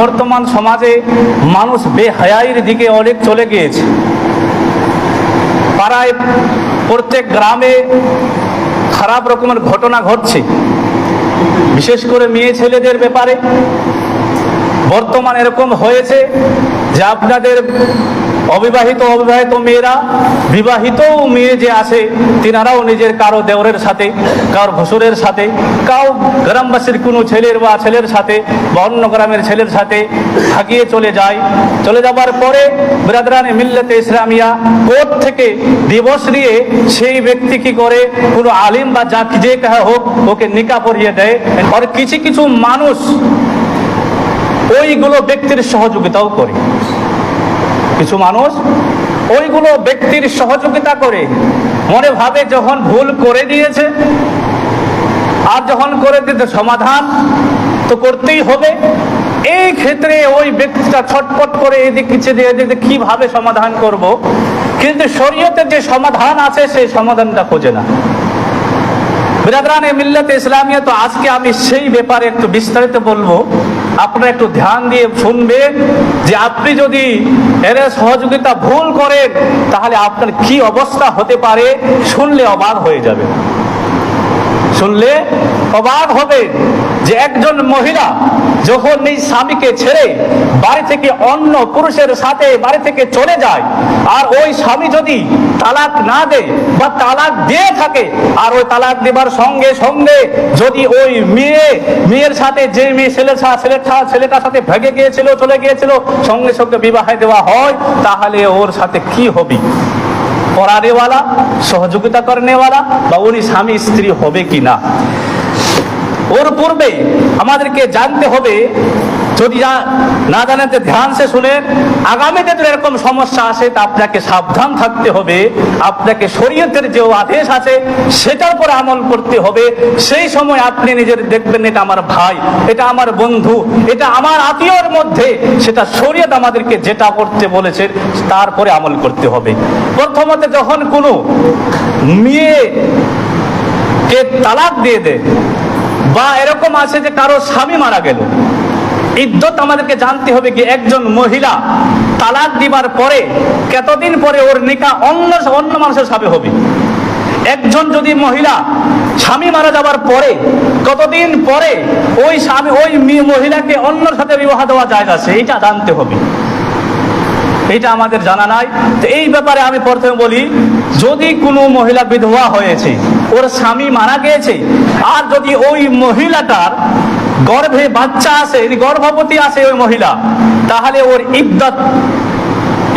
বর্তমান সমাজে মানুষ বেহায়াইয়ের দিকে অনেক চলে গিয়েছে। পাড়ায় প্রত্যেক গ্রামে খারাপ রকমের ঘটনা ঘটছে। বিশেষ করে মেয়ে ছেলেদের ব্যাপারে। বর্তমান এরকম হয়েছে যে আপনাদের অবিবাহিত অবিবাহিত মেয়েরা, বিবাহিত মেয়ে যে আছে, তিনারাও নিজের কারও দেওরের সাথে, কারও ঘসুরের সাথে, কারও গ্রামবাসীর কোনো ছেলের বা ছেলের সাথে বা অন্য গ্রামের ছেলের সাথে ভাগিয়ে চলে যায়। চলে যাবার পরে ব্রাদরানে মিল্লাতে ইসলামিয়া কোর্ট থেকে দিবস নিয়ে সেই ব্যক্তি কি করে? কোনো আলিম বা যা যে কাহা হোক, ওকে নিকা পরিয়ে দেয়। আর কিছু কিছু মানুষ ওইগুলো ব্যক্তির সহযোগিতাও করে। কিছু মানুষ ওইগুলো ব্যক্তির সহযোগিতা করে মনে ভাবে যখন ভুল করে দিয়েছে, আর যখন করে দিতে সমাধান তো করতেই হবে। এই ক্ষেত্রে ওই ব্যক্তিটা ছটপট করে এদিক কিছু দিয়ে দিতে কীভাবে সমাধান করব? কিন্তু শরীয়তের যে সমাধান আছে, সেই সমাধানটা খোঁজে না। বিরাদরান মিল্লাতে ইসলামিয়া, তো আজকে আমি সেই ব্যাপারে একটু বিস্তারিত বলব। আপনারা একটু ধ্যান দিয়ে শুনবেন যে আপনি যদি এর সহযোগিতা ভুল করেন, তাহলে আপনার কি অবস্থা হতে পারে শুনলে অবাক হয়ে যাবে শুনলে অবাক হবে যে একজন মহিলা যখন এই স্বামীকে ছেড়ে বাড়ি থেকে অন্য পুরুষের সাথে বাড়ি থেকে চলে যায়, আর ওই স্বামী যদি তালাক না দেয় বা তালাক দিয়ে থাকে, আর ওই তালাক দেবার সঙ্গে সঙ্গে যদি ওই মেয়ে, মেয়ের সাথে যে মেয়ে ছেলে ছেলেটা ছেলেটার সাথে ভেগে গিয়েছিল, চলে গিয়েছিল, সঙ্গে সঙ্গে বিবাহে দেওয়া হয়, তাহলে ওর সাথে কি হবে? করানেওয়ালা, সহযোগিতা করেনেওয়ালা বা উনি স্বামী স্ত্রী হবে কি না ওর পূর্বে আমাদেরকে জানতে হবে যদি যা- না জানেন তো ধ্যান সে শুনেন আগামীতে যদি এরকম সমস্যা আসে, তা আপনাকে সাবধান থাকতে হবে। আপনাকে শরীয়তের যে আদেশ আছে, সেটার উপর আমল করতে হবে। সেই সময় আপনি নিজের দেখবেন, এটা আমার ভাই, এটা আমার বন্ধু, এটা আমার আত্মীয়র মধ্যে, সেটা শরীয়ত আমাদেরকে যেটা করতে বলেছে তারপরে আমল করতে হবে। প্রথমত যখন কোনো মেয়ে কে তালাক দিয়ে দেয়, বা এরকম আছে যে কারও স্বামী মারা গেল ইদ্যত আমাদেরকে জানতে হবে কি একজন মহিলা তালাক দিবার পরে কতদিন পরে ওর নিকা অন্য অন্য মানুষের সাথে হবে? একজন যদি মহিলা স্বামী মারা যাবার পরে কতদিন পরে ওই স্বামী, ওই মহিলাকে অন্যর সাথে বিবাহ দেওয়া যায় আছে এইটা জানতে হবে। এটা আমাদের জানা নাই। তো এই ব্যাপারে আমি প্রথমে বলি, যদি কোনো মহিলা বিধবা হয়েছে, ওর স্বামী মারা গিয়েছে, আর যদি ওই মহিলাটার গর্ভে বাচ্চা আছে, যদি গর্ভবতী আছে ওই মহিলা, তাহলে ওর ইদ্যত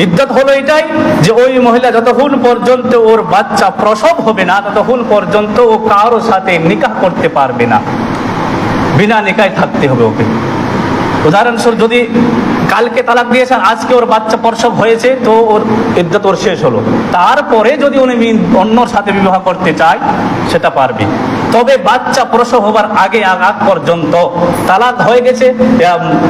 ইদ্যত হলো এটাই যে ওই মহিলা যতক্ষণ পর্যন্ত ওর বাচ্চা প্রসব হবে না, ততক্ষণ পর্যন্ত ও কারোর সাথে নিকাহ করতে পারবে না। বিনা নিকায় থাকতে হবে ওকে। উদাহরণস্বরূপ যদি কালকে তালাক দিয়েছে আজকে ওর বাচ্চা প্রসব হয়েছে, তো ওর ইদ্যত ওর শেষ হলো। তারপরে যদি উনি অন্যর সাথে বিবাহ করতে চায়, সেটা পারবে। তবে বাচ্চা প্রসব হবার আগে আগ পর্যন্ত তালাক হয়ে গেছে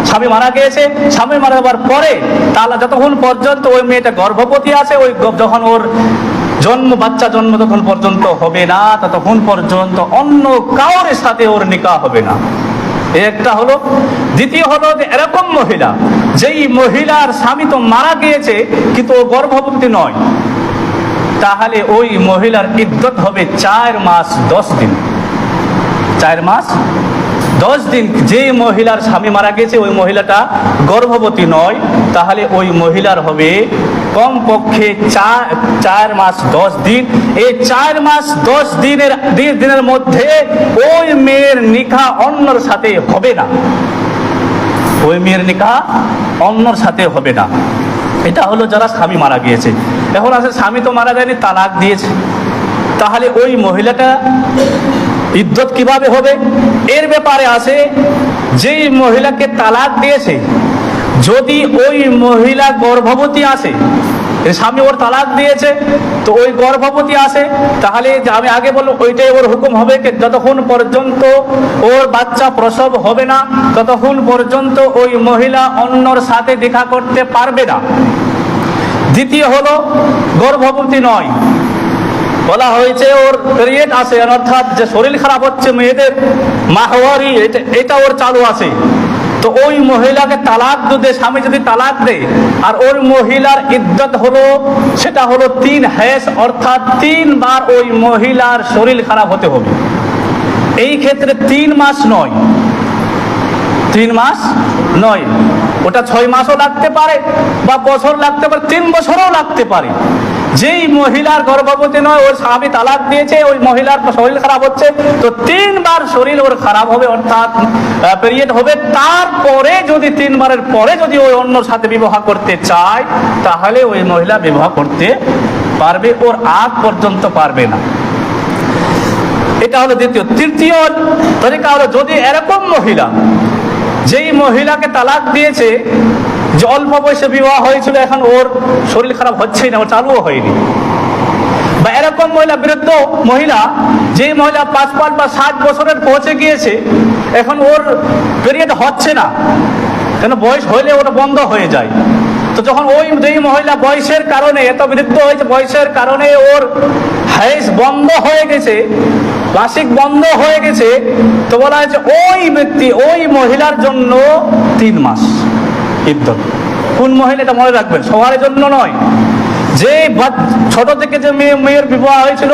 স্বামী মারা গিয়েছে। স্বামী মারা যাবার পরে তালা, যতক্ষণ পর্যন্ত ওই মেয়েটা গর্ভবতী আছে, ওই যখন ওর জন্ম, বাচ্চা জন্ম তখন পর্যন্ত হবে না, ততক্ষণ পর্যন্ত অন্য কাউরের সাথে ওর নিকা হবে না। একটা হলো। দ্বিতীয় হলো যে এরকম মহিলা, যেই মহিলার স্বামী তো মারা গিয়েছে, কিন্তু ও গর্ভবতী নয়। তাহলে ওই মহিলার ইদ্যত হবে চার মাস দশ দিন। চার মাস, দশ দিন যে মহিলার স্বামী মারা গেছে, ওই মহিলাটা গর্ভবতী নয়, তাহলে ওই মহিলার হবে কমপক্ষে চার চার মাস, দশ দিন। এই চার মাস, দশ দিনের দিন- দিনের মধ্যে ওই মেয়ের নিখা অন্যর সাথে হবে না। ওই মেয়ের নিকা অন্যর সাথে হবে না। এটা হলো যারা স্বামী মারা গিয়েছে। এখন আছে, স্বামী তো মারা যায়নি, তালাক দিয়েছে। তাহলে ওই মহিলাটা ইদ্যত কীভাবে হবে? এর ব্যাপারে আছে, যেই মহিলাকে তালাক দিয়েছে, যদি ওই মহিলা গর্ভবতী এ স্বামী ওর তালাক দিয়েছে, তো ওই গর্ভবতী আছে, তাহলে আমি আগে বললাম, ওইটাই ওর হুকুম হবে যতক্ষণ পর্যন্ত ওর বাচ্চা প্রসব হবে না, ততক্ষণ পর্যন্ত ওই মহিলা অন্যর সাথে দেখা করতে পারবে না। দ্বিতীয় হলো, গর্ভবতী নয় বলা হয়েছে ওর পিরিয়ড আছে অর্থাৎ যে শরীর খারাপ হচ্ছে মেয়েদের, মাহওয়ারি, এটা ওর চালু আছে। তো তো ওই মহিলাকে তালাক যদি, স্বামী যদি তালাক দেয়, আর ওই মহিলার ইদ্যত হলো, সেটা হলো তিন হ্যাস অর্থাৎ তিনবার ওই মহিলার শরীর খারাপ হতে হবে। এই ক্ষেত্রে তিন মাস নয়। তিন মাস নয়। ওটা ছয় মাসও লাগতে পারে বা বছর লাগতে পারে, তিন বছরও লাগতে পারে। যেই মহিলার গর্ভবতী নয়, ওর স্বামী তালাক দিয়েছে, ওই মহিলার শরীর খারাপ হচ্ছে, তো তিনবার শরীর ওর খারাপ হবে, অর্থাৎ পিরিয়ড হবে। তারপরে যদি তিনবারের পরে যদি ওই অন্যর সাথে বিবাহ করতে চায়, তাহলে ওই মহিলা বিবাহ করতে পারবে, ওর আগ পর্যন্ত পারবে না। এটা হলো দ্বিতীয়। তৃতীয় তরিকা হলো, যদি এরকম মহিলা যেই মহিলাকে তালাক দিয়েছে, যে অল্প বয়সে বিবাহ হয়েছিল, এখন ওর শরীর খারাপ হচ্ছেই না ও চালুও হয়নি। বা এরকম মহিলা, বৃদ্ধ মহিলা, যেই মহিলা পাঁচ পাঁচ বা সাত বছরের পৌঁছে গিয়েছে, এখন ওর পিরিয়ড হচ্ছে না। কেন বয়স হইলে ওটা বন্ধ হয়ে যায়। তো যখন ওই যেই মহিলা বয়সের কারণে, এত বৃদ্ধ হয়েছে, বয়সের কারণে ওর হাইস বন্ধ হয়ে গেছে মাসিক বন্ধ হয়ে গেছে, তো বলা হয়েছে ওই ব্যক্তি, ওই মহিলার জন্য তিন মাস ইদ্যত কোন মহিলা এটা মনে রাখবেন? সবার জন্য নয়। যে ছোট থেকে যে মেয়ে, মেয়ের বিবাহ হয়েছিল,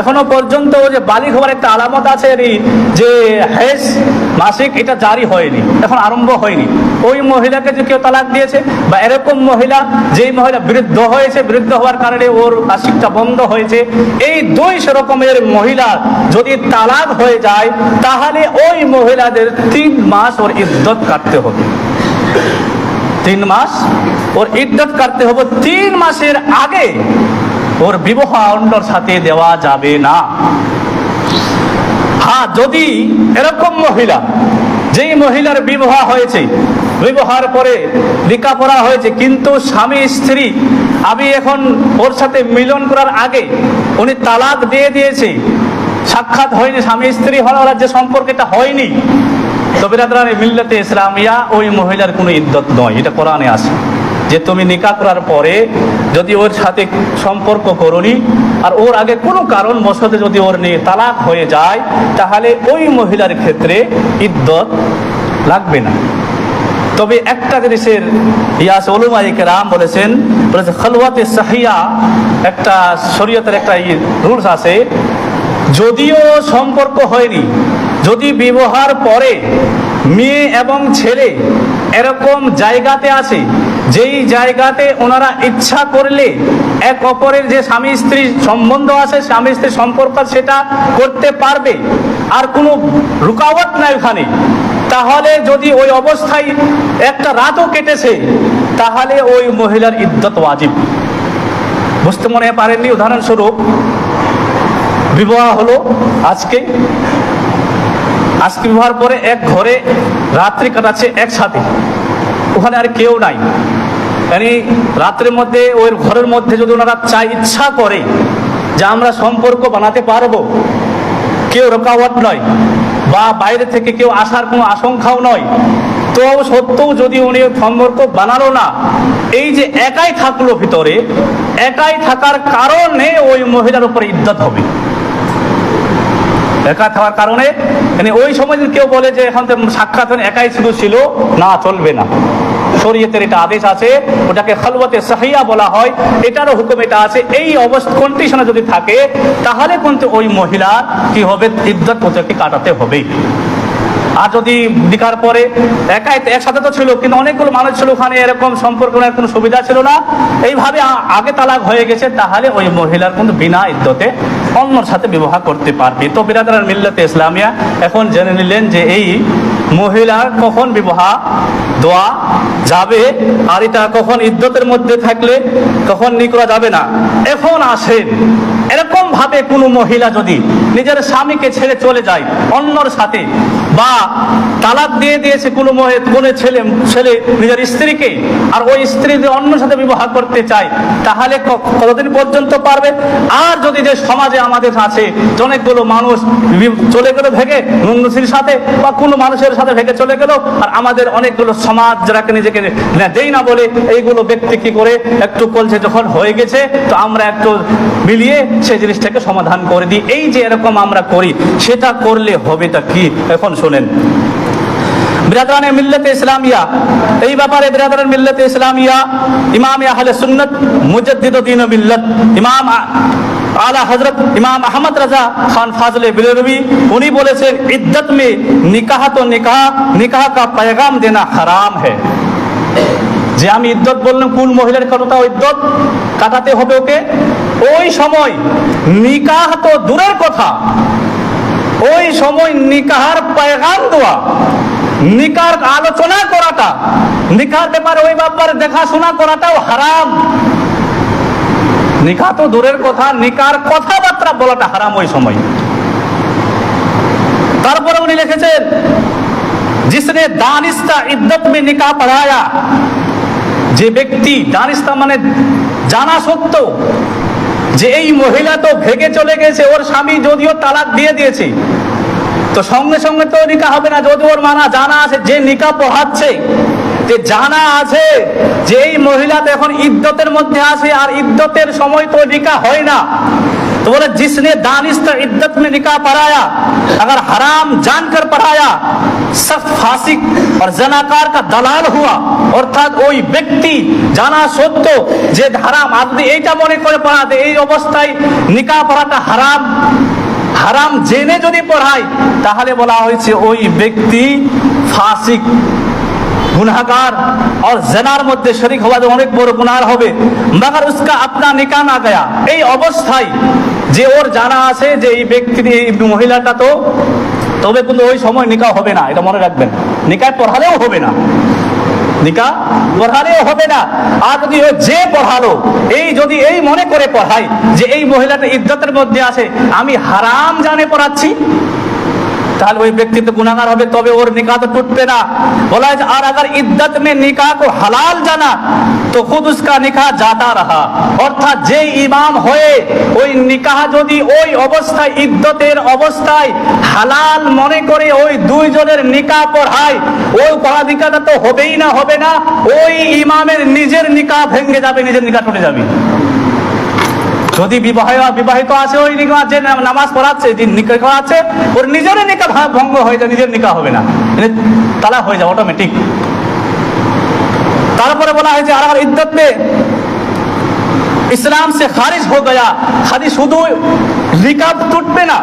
এখনও পর্যন্ত যে বালিক হওয়ার একটা আলামত আছে যে হেস মাসিক এটা জারি হয়নি, এখন আরম্ভ হয়নি। ওই মহিলাকে যে কেউ তালাক দিয়েছে, বা এরকম মহিলা, যেই মহিলা বৃদ্ধ হয়েছে, বৃদ্ধ হওয়ার কারণে ওর মাসিকটা বন্ধ হয়েছে, এই দুই রকমের মহিলা যদি তালাক হয়ে যায়, তাহলে ওই মহিলাদের তিন মাস ওর ইদ্যত কাটতে হবে। তিন মাস। ওর ইদ্যত কাটতে হবে তিন মাসের আগে। ওর বিবাহ অন্যর সাথে দেওয়া যাবে না। হ্যাঁ যদি এরকম মহিলা, যেই মহিলার বিবাহ হয়েছে, বিবাহের পরে লেখাপড়া হয়েছে, কিন্তু স্বামী, স্ত্রী আমি এখন ওর সাথে মিলন করার আগে উনি তালাক দিয়ে দিয়েছে, সাক্ষাৎ হয়নি, স্বামী, স্ত্রী হওয়ার যে সম্পর্কটা হয়নি। তো বিরাদরানি মিল্লাতে ইসলামিয়া ওই মহিলার কোনো ইদ্যত নয়, এটা কোরআনে আছে। যে তুমি নিকা করার পরে যদি ওর সাথে সম্পর্ক করনি আর ওর আগে কোনো কারণ বশতে যদি ওর নিয়ে তালাক হয়ে যায়, তাহলে ওই মহিলার ক্ষেত্রে ইদ্যত লাগবে না। তবে একটা জিনিসের ইয়াস ওলুমাইকে রাম বলেছেন, বলেছে, খলওয়াতে সাহিয়া একটা শরীয়তের একটা রুলস আছে, যদিও সম্পর্ক হয়নি যদি বিবাহার পরে মেয়ে এবং ছেলে এরকম জায়গাতে আছে, যেই জায়গাতে ওনারা ইচ্ছা করলে এক অপরের যে স্বামী স্ত্রী সম্বন্ধ আছে, স্বামী স্ত্রী সম্পর্ক সেটা করতে পারবে, আর কোনো রুকাওয়াত নাই ওখানে, তাহলে যদি ওই অবস্থায় একটা রাতও কেটেছে, তাহলে ওই মহিলার ইদ্যত ওয়াজিব। বুঝতে মনে পারেননি? উদাহরণস্বরূপ, বিবাহ হলো আজকে আজকে বিবাহের পরে এক ঘরে রাত্রি কাটাচ্ছে একসাথে। ওখানে আর কেউ নাই। মানে রাত্রের মধ্যে ওই ঘরের মধ্যে যদি ওনারা চাই ইচ্ছা করে যে আমরা সম্পর্ক বানাতে পারব, কেউ রোকাওয়াট নয় বা বাইরে থেকে কেউ আসার কোনো আশঙ্কাও নয়। তো সত্ত্বেও যদি উনি সম্পর্ক বানালো না, এই যে একাই থাকল ভিতরে, একাই থাকার কারণে ওই মহিলার উপরে ইদ্যত হবে। একা থাকার কারণে মানে ওই সময় যদি কেউ বলে যে এখন সাক্ষাৎ একাই শুধু ছিল, না, চলবে না। শরীয়তের এটা আদেশ আছে, ওটাকে খালওয়াতে সাহিয়া বলা হয়, এটারও হুকুম এটা আছে। এই অবস্থা কন্ডিশনে যদি থাকে, তাহলে কিন্তু ওই মহিলার কি হবে? ইদ্যত ওদেরকে কাটাতে হবে। আর যদি দিকার পরে একাই একসাথে তো ছিল, কিন্তু অনেকগুলো মানুষ ছিল ওখানে, এরকম সম্পর্ক কোনো সুবিধা ছিল না। এইভাবে আগে তালাক হয়ে গেছে, তাহলে ওই মহিলার কিন্তু বিনা ইদ্যতে অন্যর সাথে বিবাহ করতে পারবে। তো বিরাদার মিল্লাতে ইসলামিয়া, এখন জেনে নিলেন যে এই মহিলার কখন বিবাহ দোয়া যাবে আর এটা কখন ইদ্যতের মধ্যে থাকলে কখন নি করা যাবে না। এখন আসেন, এরকম ভাবে কোনো মহিলা যদি নিজের স্বামীকে ছেড়ে চলে যায় অন্যর সাথে, বা তালাক দিয়ে দিয়েছে কোনো কোনো ছেলে ছেলে নিজের স্ত্রীকে, আর ওই স্ত্রী যদি অন্যর সাথে বিবাহ করতে চায়, তাহলে কতদিন পর্যন্ত পারবে? আর যদি যে সমাজে আমাদের আছে অনেকগুলো মানুষ চলে গেল ভেগে নন্দসির সাথে বা কোনো মানুষের সাথে ভেগে চলে গেল, আর আমাদের অনেকগুলো সমাজ যারাকে নিজেকে দেই না বলে এইগুলো ব্যক্তি কি করে একটু বলছে যখন হয়ে গেছে, তো আমরা একটু মিলিয়ে সেই জিনিসটাকে সমাধান করে দিই। এই যে এরকম আমরা করি, সেটা করলে হবেটা কি? এখন শোনেন। বিরাদরানে মিল্লতে ইসলামিয়া, এই ব্যাপারে বিরাদরান মিল্লতে ইসলামিয়া, ইমাম আহলে সুন্নত মুজদ্দিদ দিন মিল্লত, ইমাম আলা হজরত ইমাম আহমদ রাজা খান ফাজলে বিলরবি, উনি বলেছেন ইদ্যত মে নিকাহ তো নিকাহ নিকাহ কা পেগাম দেনা হারাম হ্যাঁ যে আমি ইদ্যত বললাম, কোন মহিলার কতটা ইদ্যত কাটাতে হবে ওকে? ওই সময় নিকাহ তো দূরের কথা। ওই সময় নিকাহার পায়গাম দেওয়া, নিকার আলোচনা করাটা, নিকার ব্যাপারে ওই ব্যাপারে দেখাশোনা করাটাও হারাম। নিকা তো দূরের কথা, নিকার কথাবার্তা বলাটা হারাম ওই সময়। তারপরে উনি লিখেছেন, জিসনে দানিস্তা ইদ্দত মে নিকা পড়ায়া। যে ব্যক্তি, দানিস্তা মানে জানা সত্য, যে এই মহিলা তো ভেগে চলে গেছে, ওর স্বামী যদিও তালাক দিয়ে দিয়েছে, তো সঙ্গে সঙ্গে তো নিকা হবে না যদি ওর মানা জানা আছে, যে নিকা পড়াচ্ছে যে জানা আছে যে এই মহিলা তো এখন ইদ্যতের মধ্যে আছে আর ইদ্যতের সময় তো নিকা হয় না तो बोले जिसने दानिस्ता इद्दत में निकाह पढ़ाया अगर हराम जानकर पढ़ाया सख्त फासिक और जनाकार का दलाल हुआ অর্থাৎ ওই ব্যক্তি জানা সত্য যে হারাম আপনি এইটা মনে করে পড়াতে এই অবস্থায় নিকা পড়াটা হারাম হারাম জেনে যদি পড়ায় তাহলে বলা হয়েছে ওই ব্যক্তি ফাসিক গুনাহগার और জেনার মধ্যে শরিক হওয়া যে অনেক বড় গুনাহ হবে। মগর উসকা আপনা নিকা না গয়া। এই অবস্থায় যে ওর জানা আছে যে এই ব্যক্তি, এই মহিলাটা তো, তবে কিন্তু ওই সময় নিকা হবে না, এটা মনে রাখবেন। নিকায় পড়ালেও হবে না। নিকা পড়ালেও হবে না। আর যদি ও যে পড়ালো, এই যদি এই মনে করে পড়াই যে এই মহিলাটা ইজ্জতের মধ্যে আছে, আমি হারাম জানে পড়াচ্ছি। তাহলে ওই ব্যক্তি তো গুণাগার হবে, তবে ওর নিকা তো টুটবে না। বলা হয়েছে, আর আগার ইদ্দত মে নিকা কো হালাল জানা, তো খুদ উসকা নিকা জাতা রাহা। অর্থাৎ যে ইমাম হয়ে ওই নিকাহ যদি ওই অবস্থায়, ইদ্দতের অবস্থায় হালাল মনে করে ওই দুইজনের নিকা পড়ায় ওই পড়াধিকাটা তো হবেই না, হবে না, ওই ইমামের নিজের নিকা ভেঙে যাবে, নিজের নিকা টুটে যাবে। যদি বিবাহ বিবাহিত আছে, ওই নিকা যে নামাজ পড়াচ্ছে নিকা করাচ্ছে ওর নিজের নিকা ভঙ্গ হয়ে যায়, নিজের নিকা হবে না। তালা হয়ে যায় অটোমেটিক তারপরে বলা হয়েছে, আর আমার ইদ্যত মে ইসলাম সে খারিজ হয়ে গয়া। খালি শুধু নিকাব টুটবে না।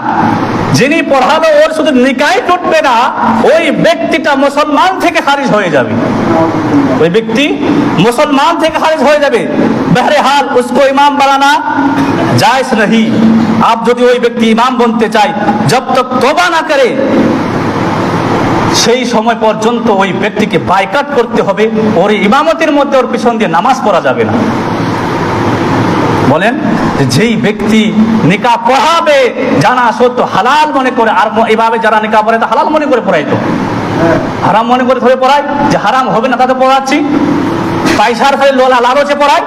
যিনি পড়ালো ওর শুধু নিকাই টুটবে না। ওই ব্যক্তিটা মুসলমান থেকে খারিজ হয়ে যাবে। ওই ব্যক্তি মুসলমান থেকে খারিজ হয়ে যাবে। বহরহাল উসকো ইমাম বানানা জায়জ নহি আপ যদি ওই ব্যক্তি ইমাম বনতে চাই জব তক তবা না করে সেই সময় পর্যন্ত ওই ব্যক্তিকে বাইকাট করতে হবে, ওর ইমামতের মধ্যে ওর পিছন দিয়ে নামাজ পড়া যাবে না। বলেন যেই ব্যক্তি নিকা পড়াবে, জানা সত্য হালাল মনে করে, আর এভাবে যারা নিকা পড়ে তা হালাল মনে করে পড়াইতো হারাম মনে করে ধরে পড়ায়, যে হারাম হবে না তাকে পড়াচ্ছি। পয়সার ফেলে লোলা লালচে পড়ায়।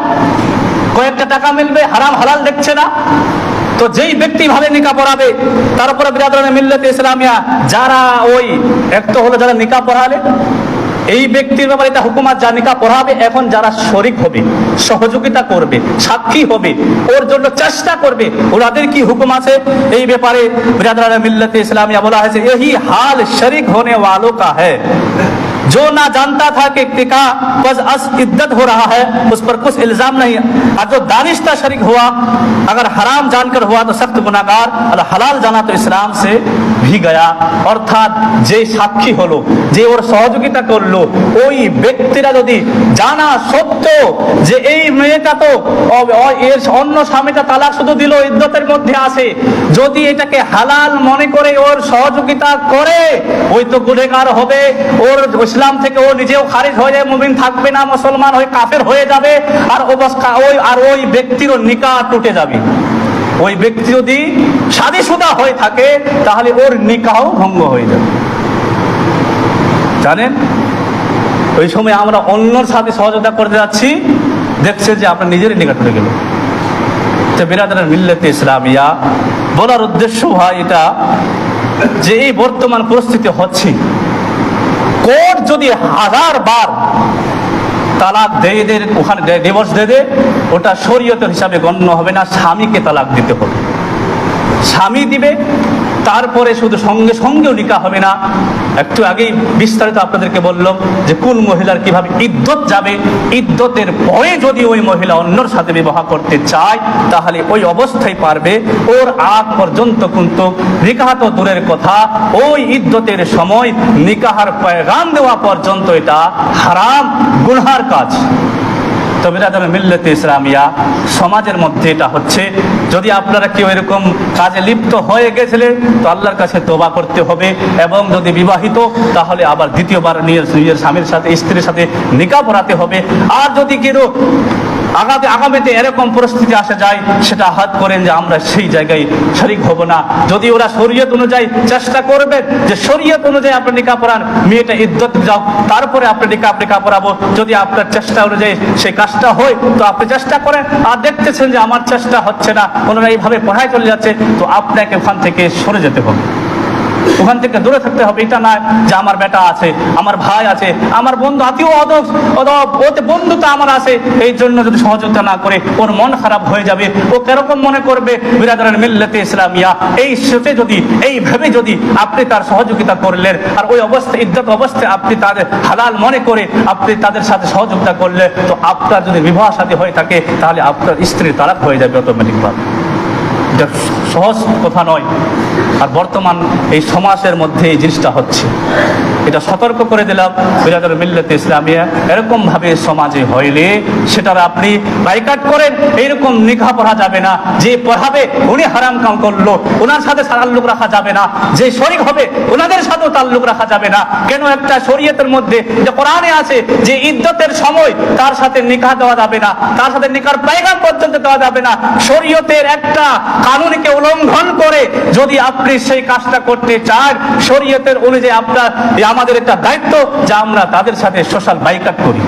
কয়েকটা টাকা মিলবে, হারাম হালাল দেখছে না। তো যেই ব্যক্তি ভাবে নিকা পড়াবে, তার উপরে মিললে মিল্লাতে ইসলামিয়া, যারা ওই এক তো হলো যারা নিকা পড়ালে, এই ব্যক্তির ব্যাপারে এটা হুকুমাত যা নিকা পড়াবে, এখন যারা শরিক হবে, সহযোগিতা করবে, সাক্ষী হবে, ওর জন্য চেষ্টা করবে, ওনাদের কি হুকুম আছে? এই ব্যাপারে বিরাদরানে মিল্লাতে ইসলামিয়া বলা হয়েছে এই হাল শরিক হনে ওয়ালো কা হ্যাঁ जो ना जानता था कि टिका बस अस इद्दत हो रहा है उस पर कुछ इल्जाम नहीं और जो दानिश्ता शरीक हुआ अगर हराम जानकर हुआ तो सख्त गुनागार और हलाल जाना तो इस्लाम से भी गया অর্থাৎ যে সাক্ষী হলো যে ওর সহযোগিতা করলো ওই ব্যক্তিরা যদি জানা সত্য যে এই মেয়েটা তো অ- অ- এর অন্য স্বামীটা তালাক শুধু দিল ইদ্যতের মধ্যে আছে যদি এটাকে হালাল মনে করে ওর সহযোগিতা করে ওই তো গুনেগার হবে ওর ইসলাম থেকে ও নিজেও খারিজ হয়ে যায়, মুমিন থাকবে না, মুসলমান হয়ে কাফের হয়ে যাবে, আর ওই আর ওই ব্যক্তিরও নিকা টুটে যাবে। ওই ব্যক্তি যদি শাদিশুদা হয়ে থাকে, তাহলে ওর নিকাহ ভঙ্গ হয়ে যাবে। জানেন? ওই সময় আমরা অন্যর সাথে সহযোগিতা করতে যাচ্ছি দেখছে যে আপনার নিজেরই নিকট হয়ে গেল। তো বিরাদার মিল্লাতে ইসলামিয়া, বলার উদ্দেশ্য ভাই এটা যে এই বর্তমান পরিস্থিতি হচ্ছে। কোর্ট যদি হাজার বার তালাক দিয়ে দে ওখানে ডিভোর্স দিয়ে দে ওটা শরীয়তের হিসাবে গণ্য হবে না, স্বামীকে তালাক দিতে হবে। স্বামী দিবে তারপরে শুধু সঙ্গে সঙ্গেও নিকা হবে না। একটু আগেই বিস্তারিত আপনাদেরকে বললাম যে কোন মহিলার কীভাবে ইদ্যত যাবে, ইদ্যতের পরে যদি ওই মহিলা অন্যর সাথে বিবাহ করতে চায়, তাহলে ওই অবস্থায় পারবে। ওর আগ পর্যন্ত কিন্তু নিকাহ তো দূরের কথা, ওই ইদ্যতের সময় নিকাহার পয়গাম দেওয়া পর্যন্ত এটা হারাম, গুনহার কাজ। তবে মিল্লতে ইসলামিয়া, সমাজের মধ্যে এটা হচ্ছে যদি আপনারা কেউ এরকম কাজে লিপ্ত হয়ে গেছিলেন, তো আল্লাহর কাছে তোবা করতে হবে। এবং যদি বিবাহিত, তাহলে আবার দ্বিতীয়বার নিয়ে নিজের স্বামীর সাথে, স্ত্রীর সাথে নিকা পড়াতে হবে। আর যদি কেউ আগামী আগামীতে এরকম পরিস্থিতি আসা যায়, সেটা হাত করেন যে আমরা সেই জায়গায় শরিক হব না। যদি ওরা শরীয়ত অনুযায়ী চেষ্টা করবেন যে শরীয়ত অনুযায়ী আপনি নিকা পড়ান, মেয়েটা ইদ্যত যাও, তারপরে আপনি নিকা নিকা পড়াবো। যদি আপনার চেষ্টা অনুযায়ী সেই কাজটা হয়, তো আপনি চেষ্টা করেন। আর দেখতেছেন যে আমার চেষ্টা হচ্ছে না, ওনারা এইভাবে পড়ায় চলে যাচ্ছে, তো আপনাকে ওখান থেকে সরে যেতে হবে। ওখান থেকে দূরে থাকতে হবে। এটা না যে আমার বেটা আছে, আমার ভাই আছে, আমার বন্ধু, আত্মীয় অদব অদব ওতে বন্ধুতা আমার আছে। এই জন্য যদি সহযোগিতা না করে, ওর মন খারাপ হয়ে যাবে। ও কেরকম মনে করবে? বিরাদারের মিল্লাতে ইসলামিয়া। এই সোচে যদি, এই ভেবে যদি আপনি তার সহযোগিতা করলেন, আর ওই অবস্থা ইদ্যত অবস্থায় আপনি তাদের হালাল মনে করে আপনি তাদের সাথে সহযোগিতা করলে, তো আপনার যদি বিবাহ সাথী হয়ে থাকে, তাহলে আপনার স্ত্রী তালাক হয়ে যাবে অটোমেটিকভাবে সহজ কথা নয়। আর বর্তমান এই সমাজের মধ্যে এই জিনিসটা হচ্ছে। এটা সতর্ক করে দিলাম, বিরাদর মিল্লাতে ইসলামিয়া। এরকম ভাবে সমাজে হইলে সেটার আপনি বাইকাট করেন এইরকম নিঘা পড়া যাবে না। যে পড়াবে, উনি হারাম কাম করল, ওনার সাথে তাল্লুক রাখা যাবে না। যে শরিক হবে, ওনাদের সাথেও তাল্লুক রাখা যাবে না। কেন একটা শরীয়তের মধ্যে যে কোরআনে আছে যে ইদ্যতের সময় তার সাথে নিকাহ দেওয়া যাবে না, তার সাথে নিকার পায়গাম পর্যন্ত দেওয়া যাবে না। শরীয়তের একটা কানুনকে উল্লঙ্ঘন করে যদি আপনি সেই কাজটা করতে চান, শরীয়তের অনুযায়ী আপনার, আমাদের একটা দায়িত্ব যা আমরা তাদের সাথে সোশ্যাল বাইকাট করি।